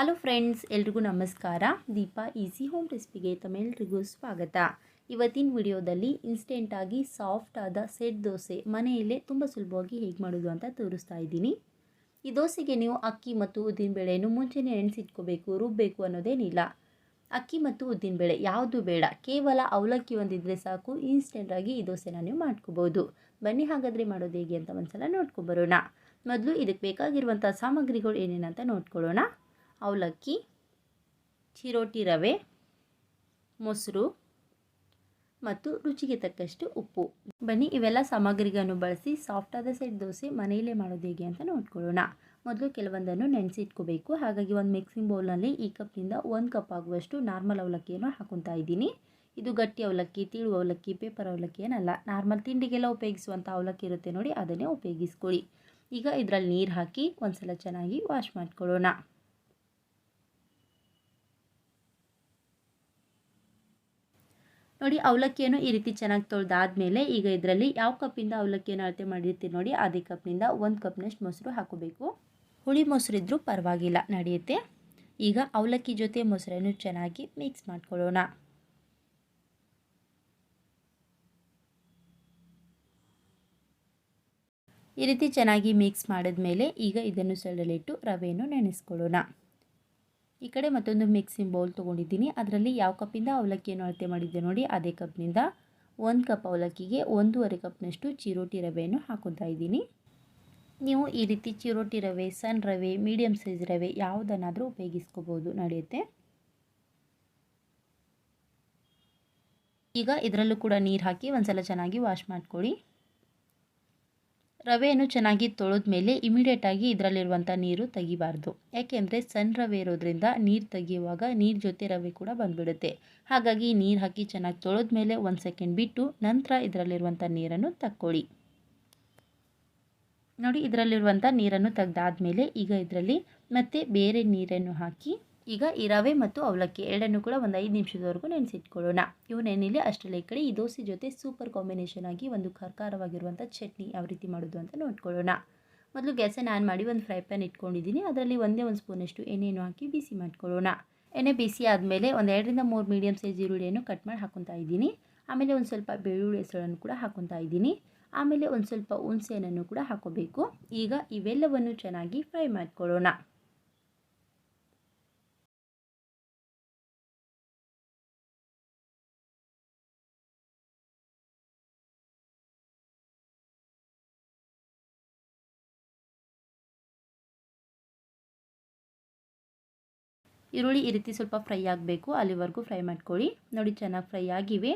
Hello friends, ಎಲ್ರಿಗೂ ನಮಸ್ಕಾರ. Deepa easy home ರೆಸಿಪಿಗೆ ತಮ್ಮೆಲ್ರಿಗೂ ಸ್ವಾಗತ. ಇವತ್ತಿನ ವಿಡಿಯೋದಲ್ಲಿ ಇನ್ಸ್ಟೆಂಟಾಗಿ ಸಾಫ್ಟ್ ಆದ ಸೆಟ್ ದೋಸೆ ಮನೆಯಲ್ಲೇ ತುಂಬ ಸುಲಭವಾಗಿ ಹೇಗೆ ಮಾಡೋದು ಅಂತ ತೋರಿಸ್ತಾ ಇದ್ದೀನಿ. ಈ ದೋಸೆಗೆ ನೀವು ಅಕ್ಕಿ ಮತ್ತು ಉದ್ದಿನಬೇಳೆಯನ್ನು ಮುಂಚೆನೇ ನೆನೆಸಿಟ್ಕೋಬೇಕು ರುಬ್ಬಬೇಕು ಅನ್ನೋದೇನಿಲ್ಲ. ಅಕ್ಕಿ ಮತ್ತು ಉದ್ದಿನಬೇಳೆ ಯಾವುದು ಬೇಡ, ಕೇವಲ ಅವಲಕ್ಕಿ ಒಂದಿದ್ದರೆ ಸಾಕು ಇನ್ಸ್ಟೆಂಟಾಗಿ ಈ ದೋಸೆನ ನೀವು ಮಾಡ್ಕೋಬೋದು ಬನ್ನಿ ಹಾಗಾದರೆ ಮಾಡೋದು ಹೇಗೆ ಅಂತ ಒಂದ್ಸಲ ನೋಡ್ಕೊಬರೋಣ ಮೊದಲು ಇದಕ್ಕೆ ಬೇಕಾಗಿರುವಂಥ ಸಾಮಗ್ರಿಗಳು ಏನೇನಂತ ನೋಡ್ಕೊಳ್ಳೋಣ. ಅವಲಕ್ಕಿ, ಚಿರೋಟಿ ರವೆ, ಮೊಸರು ಮತ್ತು ರುಚಿಗೆ ತಕ್ಕಷ್ಟು ಉಪ್ಪು. ಬನ್ನಿ, ಇವೆಲ್ಲ ಸಾಮಗ್ರಿಗಳನ್ನು ಬಳಸಿ ಸಾಫ್ಟಾದ ಸೆಟ್ ದೋಸೆ ಮನೆಯಲ್ಲೇ ಮಾಡೋದು ಹೇಗೆ ಅಂತ ನೋಡ್ಕೊಳ್ಳೋಣ. ಮೊದಲು ಕೆಲವೊಂದನ್ನು ನೆನೆಸಿಟ್ಕೋಬೇಕು. ಹಾಗಾಗಿ ಒಂದು ಮಿಕ್ಸಿಂಗ್ ಬೌಲ್ನಲ್ಲಿ ಈ ಕಪ್ನಿಂದ ಒಂದು ಕಪ್ ಆಗುವಷ್ಟು ನಾರ್ಮಲ್ ಅವಲಕ್ಕಿಯನ್ನು ಹಾಕೊತಾ ಇದ್ದೀನಿ. ಇದು ಗಟ್ಟಿ ಅವಲಕ್ಕಿ, ತಿಳು ಅವಲಕ್ಕಿ ಪೇಪರ್ ಅವಲಕ್ಕಿ ಏನಲ್ಲ. ನಾರ್ಮಲ್ ತಿಂಡಿಗೆಲ್ಲ ಉಪಯೋಗಿಸುವಂಥ ಅವಲಕ್ಕಿ ಇರುತ್ತೆ ನೋಡಿ, ಅದನ್ನೇ ಉಪಯೋಗಿಸ್ಕೊಳ್ಳಿ. ಈಗ ಇದರಲ್ಲಿ ನೀರು ಹಾಕಿ ಒಂದ್ಸಲ ಚೆನ್ನಾಗಿ ವಾಶ್ ಮಾಡ್ಕೊಳ್ಳೋಣ. ನೋಡಿ, ಅವಲಕ್ಕಿಯನ್ನು ಈ ರೀತಿ ಚೆನ್ನಾಗಿ ತೊಳೆದಾದ್ಮೇಲೆ ಈಗ ಇದರಲ್ಲಿ ಯಾವ ಕಪ್ಪಿಂದ ಅವಲಕ್ಕಿಯನ್ನು ಅಳತೆ ಮಾಡಿರ್ತೀವಿ ನೋಡಿ, ಅದೇ ಕಪ್ನಿಂದ ಒಂದು ಕಪ್ನಷ್ಟು ಮೊಸರು ಹಾಕೋಬೇಕು. ಹುಳಿ ಮೊಸರು ಇದ್ದರೂ ಪರವಾಗಿಲ್ಲ, ನಡೆಯುತ್ತೆ. ಈಗ ಅವಲಕ್ಕಿ ಜೊತೆ ಮೊಸರನ್ನು ಚೆನ್ನಾಗಿ ಮಿಕ್ಸ್ ಮಾಡ್ಕೊಳ್ಳೋಣ. ಈ ರೀತಿ ಚೆನ್ನಾಗಿ ಮಿಕ್ಸ್ ಮಾಡಿದ್ಮೇಲೆ ಈಗ ಇದನ್ನು ಸೈಡಲ್ಲಿಟ್ಟು ರವೆಯನ್ನು ನೆನೆಸ್ಕೊಳ್ಳೋಣ. ಈ ಕಡೆ ಮತ್ತೊಂದು ಮಿಕ್ಸಿಂಗ್ ಬೌಲ್ ತೊಗೊಂಡಿದ್ದೀನಿ. ಅದರಲ್ಲಿ ಯಾವ ಕಪ್ಪಿಂದ ಅವಲಕ್ಕಿಯನ್ನು ಅಳತೆ ಮಾಡಿದ್ದೆ ನೋಡಿ, ಅದೇ ಕಪ್ನಿಂದ ಒಂದು ಕಪ್ ಅವಲಕ್ಕಿಗೆ ಒಂದೂವರೆ ಕಪ್ನಷ್ಟು ಚಿರೋಟಿ ರವೆಯನ್ನು ಹಾಕುತ್ತಾ ಇದ್ದೀನಿ. ನೀವು ಈ ರೀತಿ ಚಿರೋಟಿ ರವೆ, ಸಣ್ಣ ರವೆ ಮೀಡಿಯಮ್ ಸೈಜ್ ರವೆ ಯಾವುದನ್ನಾದರೂ ಉಪಯೋಗಿಸ್ಕೋಬೋದು ನಡೆಯುತ್ತೆ. ಈಗ ಇದರಲ್ಲೂ ಕೂಡ ನೀರು ಹಾಕಿ ಒಂದು ಸಲ ಚೆನ್ನಾಗಿ ವಾಶ್ ಮಾಡ್ಕೊಳ್ಳಿ. ರವೆಯನ್ನು ಚೆನ್ನಾಗಿ ತೊಳೆದ ಮೇಲೆ ಇಮಿಡಿಯೇಟಾಗಿ ಇದರಲ್ಲಿರುವಂಥ ನೀರು ತೆಗಿಬಾರ್ದು. ಯಾಕೆಂದರೆ ಸಣ್ಣ ರವೆ ಇರೋದ್ರಿಂದ ನೀರು ತೆಗಿಯುವಾಗ ನೀರು ಜೊತೆ ರವೆ ಕೂಡ ಬಂದುಬಿಡುತ್ತೆ. ಹಾಗಾಗಿ ನೀರು ಹಾಕಿ ಚೆನ್ನಾಗಿ ತೊಳೆದ ಮೇಲೆ ಒಂದು ಸೆಕೆಂಡ್ ಬಿಟ್ಟು ನಂತರ ಇದರಲ್ಲಿರುವಂಥ ನೀರನ್ನು ತಕ್ಕೊಳ್ಳಿ. ನೋಡಿ ಇದರಲ್ಲಿರುವಂಥ ನೀರನ್ನು ತೆಗೆದಾದ್ಮೇಲೆ ಈಗ ಇದರಲ್ಲಿ ಮತ್ತೆ ಬೇರೆ ನೀರನ್ನು ಹಾಕಿ ಈಗ ಈ ರವೆ ಮತ್ತು ಅವಲಕ್ಕಿ ಎರಡನ್ನೂ ಕೂಡ ಒಂದು ಐದು ನಿಮಿಷದವರೆಗೂ ನೆನೆಸಿಟ್ಕೊಳ್ಳೋಣ. ಇವು ನೆನೆಲಿ ಅಷ್ಟರಲ್ಲಿ ಈ ಕಡೆ ಈ ದೋಸೆ ಜೊತೆ ಸೂಪರ್ ಕಾಂಬಿನೇಷನ್ ಆಗಿ ಒಂದು ಖರ್ಕಾರವಾಗಿರುವಂಥ ಚಟ್ನಿ ಯಾವ ರೀತಿ ಮಾಡೋದು ಅಂತ ನೋಡ್ಕೊಳ್ಳೋಣ. ಮೊದಲು ಗ್ಯಾಸನ್ನು ಆನ್ ಮಾಡಿ ಒಂದು ಫ್ರೈ ಪ್ಯಾನ್ ಇಟ್ಕೊಂಡಿದ್ದೀನಿ. ಅದರಲ್ಲಿ ಒಂದೇ ಒಂದು ಸ್ಪೂನಷ್ಟು ಎಣ್ಣೆಯನ್ನು ಹಾಕಿ ಬಿಸಿ ಮಾಡ್ಕೊಳ್ಳೋಣ. ಎಣ್ಣೆ ಬಿಸಿ ಆದಮೇಲೆ ಒಂದು ಎರಡರಿಂದ ಮೂರು ಮೀಡಿಯಮ್ ಸೈಜ್ ಈರುಳ್ಳಿಯನ್ನು ಕಟ್ ಮಾಡಿ ಹಾಕೊತಾ ಇದ್ದೀನಿ. ಆಮೇಲೆ ಒಂದು ಸ್ವಲ್ಪ ಬೆಳ್ಳುಳ್ಳಿ ಹೆಸರನ್ನು ಕೂಡ ಹಾಕೊತಾ ಇದ್ದೀನಿ. ಆಮೇಲೆ ಒಂದು ಸ್ವಲ್ಪ ಹುಣಸೆಹಣ್ಣನ್ನು ಕೂಡ ಹಾಕೋಬೇಕು. ಈಗ ಇವೆಲ್ಲವನ್ನು ಚೆನ್ನಾಗಿ ಫ್ರೈ ಮಾಡ್ಕೊಳ್ಳೋಣ. ಈರುಳ್ಳಿ ಈ ರೀತಿ ಸ್ವಲ್ಪ ಫ್ರೈ ಆಗಬೇಕು, ಅಲ್ಲಿವರೆಗೂ ಫ್ರೈ ಮಾಡ್ಕೊಳ್ಳಿ. ನೋಡಿ ಚೆನ್ನಾಗಿ ಫ್ರೈ ಆಗಿವೆ.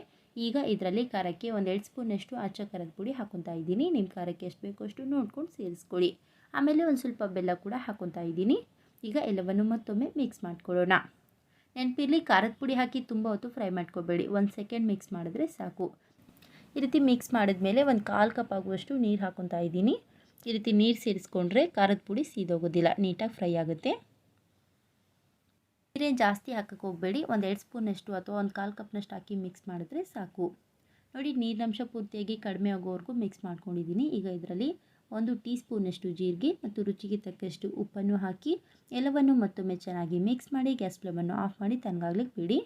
ಈಗ ಇದರಲ್ಲಿ ಖಾರಕ್ಕೆ ಒಂದೆರಡು ಸ್ಪೂನಷ್ಟು ಆಚ ಖಾರದ ಪುಡಿ ಹಾಕೊತಾ ಇದ್ದೀನಿ. ನಿಮ್ಮ ಖಾರಕ್ಕೆ ಎಷ್ಟು ಬೇಕೋ ಅಷ್ಟು ನೋಡ್ಕೊಂಡು ಸೇರಿಸ್ಕೊಳ್ಳಿ. ಆಮೇಲೆ ಒಂದು ಸ್ವಲ್ಪ ಬೆಲ್ಲ ಕೂಡ ಹಾಕೊತಾ ಇದ್ದೀನಿ. ಈಗ ಎಲ್ಲವನ್ನು ಮತ್ತೊಮ್ಮೆ ಮಿಕ್ಸ್ ಮಾಡ್ಕೊಳ್ಳೋಣ. ನೆನಪಿರಲಿ, ಖಾರದ ಪುಡಿ ಹಾಕಿ ತುಂಬ ಹೊತ್ತು ಫ್ರೈ ಮಾಡ್ಕೋಬೇಡಿ. ಒಂದು ಸೆಕೆಂಡ್ ಮಿಕ್ಸ್ ಮಾಡಿದ್ರೆ ಸಾಕು. ಈ ರೀತಿ ಮಿಕ್ಸ್ ಮಾಡಿದ್ಮೇಲೆ ಒಂದು ಕಾಲು ಕಪ್ ಆಗುವಷ್ಟು ನೀರು ಹಾಕೊತಾ ಇದ್ದೀನಿ. ಈ ರೀತಿ ನೀರು ಸೇರಿಸ್ಕೊಂಡ್ರೆ ಖಾರದ ಪುಡಿ ಸೀದೋಗೋದಿಲ್ಲ, ನೀಟಾಗಿ ಫ್ರೈ ಆಗುತ್ತೆ. ನೀರೇನು ಜಾಸ್ತಿ ಹಾಕಕ್ಕೆ ಹೋಗಬೇಡಿ. ಒಂದು ಎರಡು ಸ್ಪೂನಷ್ಟು ಅಥವಾ ಒಂದು ಕಾಲು ಕಪ್ನಷ್ಟು ಹಾಕಿ ಮಿಕ್ಸ್ ಮಾಡಿದ್ರೆ ಸಾಕು. ನೋಡಿ, ನೀರಿನಂಶ ಪೂರ್ತಿಯಾಗಿ ಕಡಿಮೆ ಆಗೋವರೆಗೂ ಮಿಕ್ಸ್ ಮಾಡ್ಕೊಂಡಿದ್ದೀನಿ. ಈಗ ಇದರಲ್ಲಿ ಒಂದು ಟೀ ಸ್ಪೂನಷ್ಟು ಜೀರಿಗೆ ಮತ್ತು ರುಚಿಗೆ ತಕ್ಕಷ್ಟು ಉಪ್ಪನ್ನು ಹಾಕಿ, ಎಲ್ಲವನ್ನು ಮತ್ತೊಮ್ಮೆ ಚೆನ್ನಾಗಿ ಮಿಕ್ಸ್ ಮಾಡಿ, ಗ್ಯಾಸ್ ಫ್ಲೇಮನ್ನು ಆಫ್ ಮಾಡಿ ತಣ್ಣಗಾಗ್ಲಿಕ್ಕೆ ಬಿಡಿ.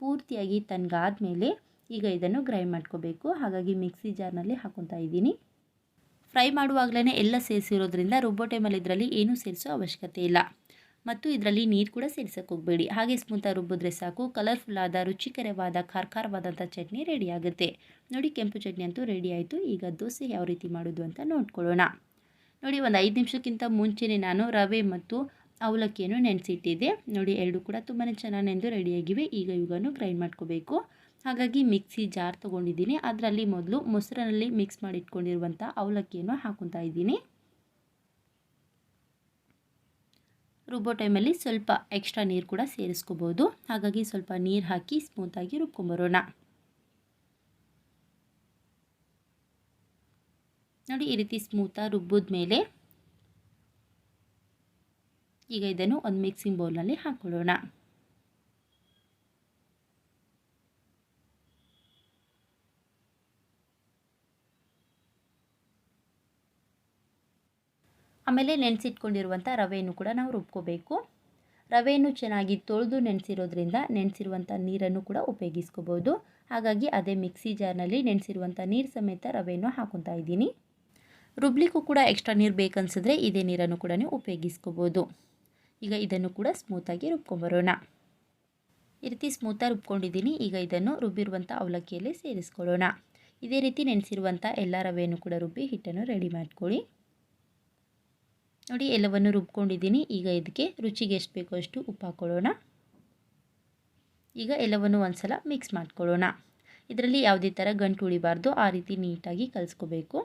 ಪೂರ್ತಿಯಾಗಿ ತಣ್ಣಗಾದ್ಮೇಲೆ ಈಗ ಇದನ್ನು ಗ್ರೈಂಡ್ ಮಾಡ್ಕೋಬೇಕು. ಹಾಗಾಗಿ ಮಿಕ್ಸಿ ಜಾರ್ನಲ್ಲಿ ಹಾಕೊತಾ ಇದ್ದೀನಿ. ಫ್ರೈ ಮಾಡುವಾಗಲೇ ಎಲ್ಲ ಸೇರಿಸಿರೋದ್ರಿಂದ ರುಬ್ಬೋ ಟೈಮಲ್ಲಿ ಇದರಲ್ಲಿ ಏನೂ ಸೇರಿಸೋ ಅವಶ್ಯಕತೆ ಇಲ್ಲ. ಮತ್ತು ಇದರಲ್ಲಿ ನೀರು ಕೂಡ ಹೋಗಬೇಡಿ. ಹಾಗೆ ಸ್ಮೂತಾಗಿ ರುಬ್ಬಿದ್ರೆ ಸಾಕು. ಕಲರ್ಫುಲ್ಲಾದ ರುಚಿಕರವಾದ ಖಾರ್ಖಾರವಾದಂಥ ಚಟ್ನಿ ರೆಡಿ ಆಗುತ್ತೆ. ನೋಡಿ, ಕೆಂಪು ಚಟ್ನಿ ಅಂತೂ ರೆಡಿ ಆಯಿತು. ಈಗ ದೋಸೆ ಯಾವ ರೀತಿ ಮಾಡೋದು ಅಂತ ನೋಡ್ಕೊಳ್ಳೋಣ. ನೋಡಿ, ಒಂದು ಐದು ನಿಮಿಷಕ್ಕಿಂತ ಮುಂಚೆನೇ ನಾನು ರವೆ ಮತ್ತು ಅವಲಕ್ಕಿಯನ್ನು ನೆನೆಸಿಟ್ಟಿದ್ದೆ. ನೋಡಿ, ಎರಡು ಕೂಡ ತುಂಬಾ ಚೆನ್ನಾಗಿ ರೆಡಿಯಾಗಿವೆ ಈಗ ಇವುಗಳನ್ನು ಗ್ರೈಂಡ್ ಮಾಡ್ಕೋಬೇಕು. ಹಾಗಾಗಿ ಮಿಕ್ಸಿ ಜಾರ್ ತೊಗೊಂಡಿದ್ದೀನಿ. ಅದರಲ್ಲಿ ಮೊದಲು ಮೊಸರಿನಲ್ಲಿ ಮಿಕ್ಸ್ ಮಾಡಿಟ್ಕೊಂಡಿರುವಂಥ ಅವಲಕ್ಕಿಯನ್ನು ಹಾಕೊತಾ ಇದ್ದೀನಿ. ರುಬ್ಬೋ ಟೈಮಲ್ಲಿ ಸ್ವಲ್ಪ ಎಕ್ಸ್ಟ್ರಾ ನೀರು ಕೂಡ ಸೇರಿಸ್ಕೋಬೋದು. ಹಾಗಾಗಿ ಸ್ವಲ್ಪ ನೀರು ಹಾಕಿ ಸ್ಮೂತಾಗಿ ರುಬ್ಕೊಂಬರೋಣ. ನೋಡಿ ಈ ರೀತಿ ಸ್ಮೂತಾಗಿ ರುಬ್ಬಿದ ಮೇಲೆ ಈಗ ಇದನ್ನು ಒಂದು ಮಿಕ್ಸಿಂಗ್ ಬೌಲ್ನಲ್ಲಿ ಹಾಕ್ಕೊಳ್ಳೋಣ. ಆಮೇಲೆ ನೆನೆಸಿಟ್ಕೊಂಡಿರುವಂಥ ರವೆಯನ್ನು ಕೂಡ ನಾವು ರುಬ್ಕೋಬೇಕು. ರವೆಯನ್ನು ಚೆನ್ನಾಗಿ ತೊಳೆದು ನೆನೆಸಿರೋದ್ರಿಂದ ನೆನೆಸಿರುವಂಥ ನೀರನ್ನು ಕೂಡ ಉಪಯೋಗಿಸ್ಕೋಬೋದು. ಹಾಗಾಗಿ ಅದೇ ಮಿಕ್ಸಿ ಜಾರ್ನಲ್ಲಿ ನೆನೆಸಿರುವಂಥ ನೀರು ಸಮೇತ ರವೆಯನ್ನು ಹಾಕೊತಾ ಇದ್ದೀನಿ. ರುಬ್ಲಿಕ್ಕೂ ಕೂಡ ಎಕ್ಸ್ಟ್ರಾ ನೀರು ಬೇಕನ್ಸಿದ್ರೆ ಇದೇ ನೀರನ್ನು ಕೂಡ ಉಪಯೋಗಿಸ್ಕೋಬೋದು. ಈಗ ಇದನ್ನು ಕೂಡ ಸ್ಮೂತಾಗಿ ರುಬ್ಕೊಂಬರೋಣ. ಈ ರೀತಿ ಸ್ಮೂತಾಗಿ ರುಬ್ಕೊಂಡಿದ್ದೀನಿ. ಈಗ ಇದನ್ನು ರುಬ್ಬಿರುವಂಥ ಅವಲಕ್ಕಿಯಲ್ಲಿ ಸೇರಿಸ್ಕೊಳ್ಳೋಣ. ಇದೇ ರೀತಿ ನೆನೆಸಿರುವಂಥ ಎಲ್ಲ ರವೆಯನ್ನು ಕೂಡ ರುಬ್ಬಿ ಹಿಟ್ಟನ್ನು ರೆಡಿ ಮಾಡ್ಕೊಳ್ಳಿ. ನೋಡಿ, ಎಲ್ಲವನ್ನು ರುಬ್ಕೊಂಡಿದ್ದೀನಿ. ಈಗ ಇದಕ್ಕೆ ರುಚಿಗೆ ಎಷ್ಟು ಬೇಕೋ ಅಷ್ಟು ಉಪ್ಪು ಹಾಕ್ಕೊಳ್ಳೋಣ ಈಗ ಎಲ್ಲವನ್ನು ಒಂದು ಸಲ ಮಿಕ್ಸ್ ಮಾಡ್ಕೊಳ್ಳೋಣ. ಇದರಲ್ಲಿ ಯಾವುದೇ ಥರ ಗಂಟು ಉಳಿಬಾರ್ದು. ಆ ರೀತಿ ನೀಟಾಗಿ ಕಲಿಸ್ಕೋಬೇಕು.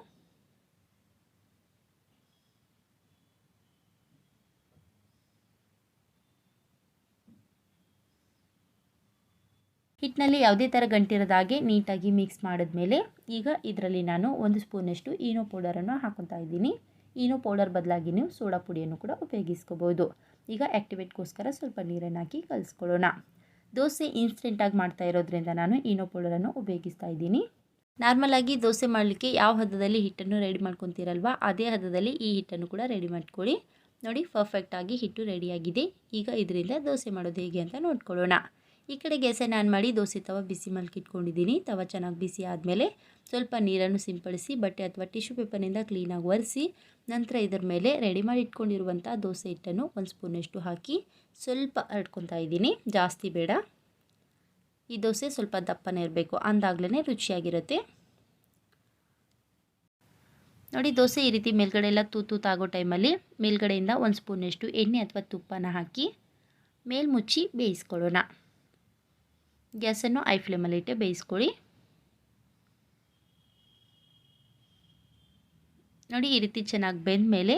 ಹಿಟ್ಟಿನಲ್ಲಿ ಯಾವುದೇ ಥರ ಗಂಟಿರೋದ ಹಾಗೆ ನೀಟಾಗಿ ಮಿಕ್ಸ್ ಮಾಡಿದ್ಮೇಲೆ ಈಗ ಇದರಲ್ಲಿ ನಾನು ಒಂದು ಸ್ಪೂನಷ್ಟು ಈನೋ ಪೌಡರನ್ನು ಹಾಕೊತಾ ಇದ್ದೀನಿ. ಈನೋ ಪೌಡರ್ ಬದಲಾಗಿ ನೀವು ಸೋಡಾ ಪುಡಿಯನ್ನು ಕೂಡ ಉಪಯೋಗಿಸ್ಕೋಬೋದು. ಈಗ ಆ್ಯಕ್ಟಿವೇಟ್ಗೋಸ್ಕರ ಸ್ವಲ್ಪ ನೀರನ್ನು ಹಾಕಿ ಕಲಿಸ್ಕೊಳ್ಳೋಣ. ದೋಸೆ ಇನ್ಸ್ಟೆಂಟಾಗಿ ಮಾಡ್ತಾ ಇರೋದ್ರಿಂದ ನಾನು ಈನೋ ಪೌಡರನ್ನು ಉಪಯೋಗಿಸ್ತಾ ಇದ್ದೀನಿ. ನಾರ್ಮಲಾಗಿ ದೋಸೆ ಮಾಡಲಿಕ್ಕೆ ಯಾವ ಹದದಲ್ಲಿ ಹಿಟ್ಟನ್ನು ರೆಡಿ ಮಾಡ್ಕೊತೀರಲ್ವ, ಅದೇ ಹದದಲ್ಲಿ ಈ ಹಿಟ್ಟನ್ನು ಕೂಡ ರೆಡಿ ಮಾಡ್ಕೊಳ್ಳಿ. ನೋಡಿ ಪರ್ಫೆಕ್ಟಾಗಿ ಹಿಟ್ಟು ರೆಡಿಯಾಗಿದೆ. ಈಗ ಇದರಿಂದ ದೋಸೆ ಮಾಡೋದು ಹೇಗೆ ಅಂತ ನೋಡ್ಕೊಳ್ಳೋಣ. ಈ ಕಡೆ ಗ್ಯಾಸನ್ನು ಆನ್ ಮಾಡಿ ದೋಸೆ ತವ ಬಿಸಿ ಮಲ್ಕಿಟ್ಕೊಂಡಿದ್ದೀನಿ. ತವ ಚೆನ್ನಾಗಿ ಬಿಸಿ ಆದಮೇಲೆ ಸ್ವಲ್ಪ ನೀರನ್ನು ಸಿಂಪಡಿಸಿ, ಬಟ್ಟೆ ಅಥವಾ ಟಿಶ್ಯೂ ಪೇಪರ್ನಿಂದ ಕ್ಲೀನಾಗಿ ಒರೆಸಿ, ನಂತರ ಇದರ ಮೇಲೆ ರೆಡಿ ಮಾಡಿ ಇಟ್ಕೊಂಡಿರುವಂಥ ದೋಸೆ ಹಿಟ್ಟನ್ನು ಒಂದು ಸ್ಪೂನಷ್ಟು ಹಾಕಿ ಸ್ವಲ್ಪ ಹರಡ್ಕೊತಾ ಇದ್ದೀನಿ. ಜಾಸ್ತಿ ಬೇಡ. ಈ ದೋಸೆ ಸ್ವಲ್ಪ ದಪ್ಪನೇ ಇರಬೇಕು. ಅಂದಾಗಲೇ ರುಚಿಯಾಗಿರುತ್ತೆ. ನೋಡಿ ದೋಸೆ ಈ ರೀತಿ ಮೇಲ್ಗಡೆ ಎಲ್ಲ ತಾಗೋ ಟೈಮಲ್ಲಿ ಮೇಲ್ಗಡೆಯಿಂದ ಒಂದು ಸ್ಪೂನಷ್ಟು ಎಣ್ಣೆ ಅಥವಾ ತುಪ್ಪನ ಹಾಕಿ ಮೇಲ್ಮುಚ್ಚಿ ಬೇಯಿಸ್ಕೊಳ್ಳೋಣ. ಗ್ಯಾಸನ್ನು ಐ ಫ್ಲೇಮಲ್ಲಿ ಇಟ್ಟೆ ಬೇಯಿಸ್ಕೊಳ್ಳಿ. ನೋಡಿ ಈ ರೀತಿ ಚೆನ್ನಾಗಿ ಬೆಂದ ಮೇಲೆ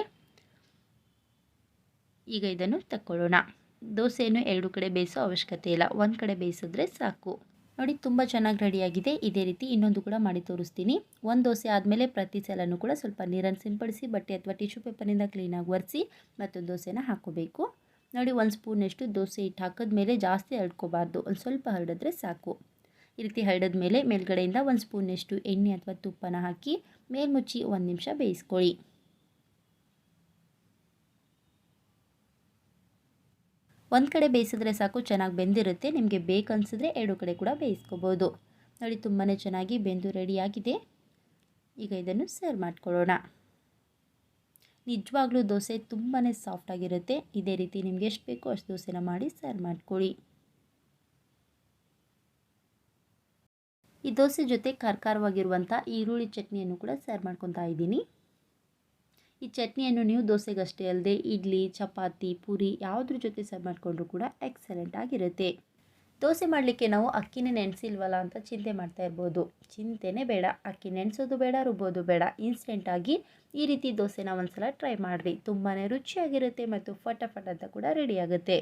ಈಗ ಇದನ್ನು ತಕ್ಕೊಳ್ಳೋಣ. ದೋಸೆಯನ್ನು ಎರಡು ಕಡೆ ಬೇಯಿಸೋ ಅವಶ್ಯಕತೆ ಇಲ್ಲ. ಒಂದು ಕಡೆ ಬೇಯಿಸಿದ್ರೆ ಸಾಕು. ನೋಡಿ ತುಂಬ ಚೆನ್ನಾಗಿ ರೆಡಿಯಾಗಿದೆ. ಇದೇ ರೀತಿ ಇನ್ನೊಂದು ಕೂಡ ಮಾಡಿ ತೋರಿಸ್ತೀನಿ. ಒಂದು ದೋಸೆ ಆದಮೇಲೆ ಪ್ರತಿ ಸಲನೂ ಕೂಡ ಸ್ವಲ್ಪ ನೀರನ್ನು ಸಿಂಪಡಿಸಿ ಬಟ್ಟೆ ಅಥವಾ ಟಿಶ್ಯೂ ಪೇಪರ್ನಿಂದ ಕ್ಲೀನಾಗಿ ಒರೆಸಿ ಮತ್ತೊಂದು ದೋಸೆನ ಹಾಕೋಬೇಕು ನೋಡಿ, ಒಂದು ಸ್ಪೂನಷ್ಟು ದೋಸೆ ಹಿಟ್ಟು ಹಾಕಿದ್ಮೇಲೆ ಜಾಸ್ತಿ ಹರಡ್ಕೋಬಾರ್ದು ಒಂದು ಸ್ವಲ್ಪ ಹರಡಿದ್ರೆ ಸಾಕು. ಈ ರೀತಿ ಹರಡಿದ ಮೇಲೆ ಮೇಲ್ಗಡೆಯಿಂದ ಒಂದು ಸ್ಪೂನಷ್ಟು ಎಣ್ಣೆ ಅಥವಾ ತುಪ್ಪನ ಹಾಕಿ ಮೇಲ್ಮುಚ್ಚಿ ಒಂದು ನಿಮಿಷ ಬೇಯಿಸ್ಕೊಳ್ಳಿ. ಒಂದು ಕಡೆ ಬೇಯಿಸಿದ್ರೆ ಸಾಕು, ಚೆನ್ನಾಗಿ ಬೆಂದಿರುತ್ತೆ. ನಿಮಗೆ ಬೇಕನ್ಸಿದ್ರೆ ಎರಡು ಕಡೆ ಕೂಡ ಬೇಯಿಸ್ಕೋಬೋದು. ನೋಡಿ ತುಂಬಾ ಚೆನ್ನಾಗಿ ಬೆಂದು ರೆಡಿಯಾಗಿದೆ ಈಗ ಇದನ್ನು ಸರ್ವ್ ಮಾಡ್ಕೊಳ್ಳೋಣ. ನಿಜವಾಗ್ಲೂ ದೋಸೆ ತುಂಬಾ ಸಾಫ್ಟಾಗಿರುತ್ತೆ ಇದೇ ರೀತಿ ನಿಮ್ಗೆ ಎಷ್ಟು ಬೇಕೋ ಅಷ್ಟು ದೋಸೆನ ಮಾಡಿ ಸರ್ವ್ ಮಾಡ್ಕೊಳ್ಳಿ. ಈ ದೋಸೆ ಜೊತೆ ಖಾರವಾಗಿರುವಂಥ ಈರುಳ್ಳಿ ಚಟ್ನಿಯನ್ನು ಕೂಡ ಸರ್ವ್ ಮಾಡ್ಕೊತಾ ಇದ್ದೀನಿ. ಈ ಚಟ್ನಿಯನ್ನು ನೀವು ದೋಸೆಗಷ್ಟೇ ಅಲ್ಲದೆ ಇಡ್ಲಿ, ಚಪಾತಿ, ಪೂರಿ ಯಾವುದ್ರ ಜೊತೆ ಸರ್ವ್ ಮಾಡಿಕೊಂಡ್ರೂ ಕೂಡ ಎಕ್ಸಲೆಂಟ್ ಆಗಿರುತ್ತೆ. ದೋಸೆ ಮಾಡಲಿಕ್ಕೆ ನಾವು ಅಕ್ಕಿನೇ ನೆನೆಸಿಲ್ವಲ್ಲ ಅಂತ ಚಿಂತೆ ಮಾಡ್ತಾ ಇರ್ಬೋದು. ಚಿಂತೆನೇ ಬೇಡ. ಅಕ್ಕಿ ನೆನೆಸೋದು ಬೇಡ, ರುಬ್ಬೋದು ಬೇಡ. ಇನ್ಸ್ಟೆಂಟಾಗಿ ಈ ರೀತಿ ದೋಸೆನ ಒಂದ್ಸಲ ಟ್ರೈ ಮಾಡಿರಿ. ತುಂಬಾ ರುಚಿಯಾಗಿರುತ್ತೆ ಮತ್ತು ಫಟಾಫಟ್ ಅಂತ ಕೂಡ ರೆಡಿಯಾಗುತ್ತೆ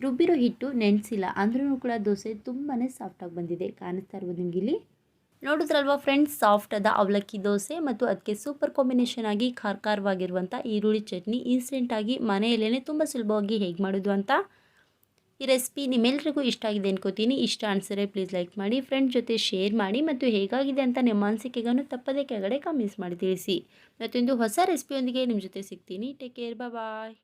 ರುಬ್ಬಿರೋ ಹಿಟ್ಟು ನೆನೆಸಿಲ್ಲ ಅಂದ್ರೂ ಕೂಡ ದೋಸೆ ತುಂಬಾ ಸಾಫ್ಟಾಗಿ ಬಂದಿದೆ. ಕಾಣಿಸ್ತಾ ಇರ್ಬೋದು ನಿಮಗೆ ಇಲ್ಲಿ? ನೋಡಿದ್ರಲ್ವಾ ಫ್ರೆಂಡ್ಸ್ ಸಾಫ್ಟ್ ಆದ ಅವಲಕ್ಕಿ ದೋಸೆ ಮತ್ತು ಅದಕ್ಕೆ ಸೂಪರ್ ಕಾಂಬಿನೇಷನ್ ಆಗಿ ಖಾರ ಖಾರವಾಗಿರುವಂಥ ಈರುಳ್ಳಿ ಚಟ್ನಿ. ಇನ್ಸ್ಟೆಂಟಾಗಿ ಮನೆಯಲ್ಲೇ ತುಂಬ ಸುಲಭವಾಗಿ ಹೇಗೆ ಮಾಡೋದು ಅಂತ ಈ ರೆಸಿಪಿ ನಿಮ್ಮೆಲ್ರಿಗೂ ಇಷ್ಟ ಆಗಿದೆ ಅನ್ಕೋತೀನಿ. ಇಷ್ಟ ಅನಿಸಿದ್ರೆ ಪ್ಲೀಸ್ ಲೈಕ್ ಮಾಡಿ ಫ್ರೆಂಡ್ ಜೊತೆ ಶೇರ್ ಮಾಡಿ ಮತ್ತು ಹೇಗಾಗಿದೆ ಅಂತ ನಿಮ್ಮ ಅನಿಸಿಕೆಗಳನ್ನು ತಪ್ಪದೇ ಕೆಳಗಡೆ ಕಮೆಂಟ್ಸ್ ಮಾಡಿ ತಿಳಿಸಿ. ಮತ್ತೊಂದು ಹೊಸ ರೆಸಿಪಿಯೊಂದಿಗೆ ನಿಮ್ಮ ಜೊತೆ ಸಿಗ್ತೀನಿ. Take care bye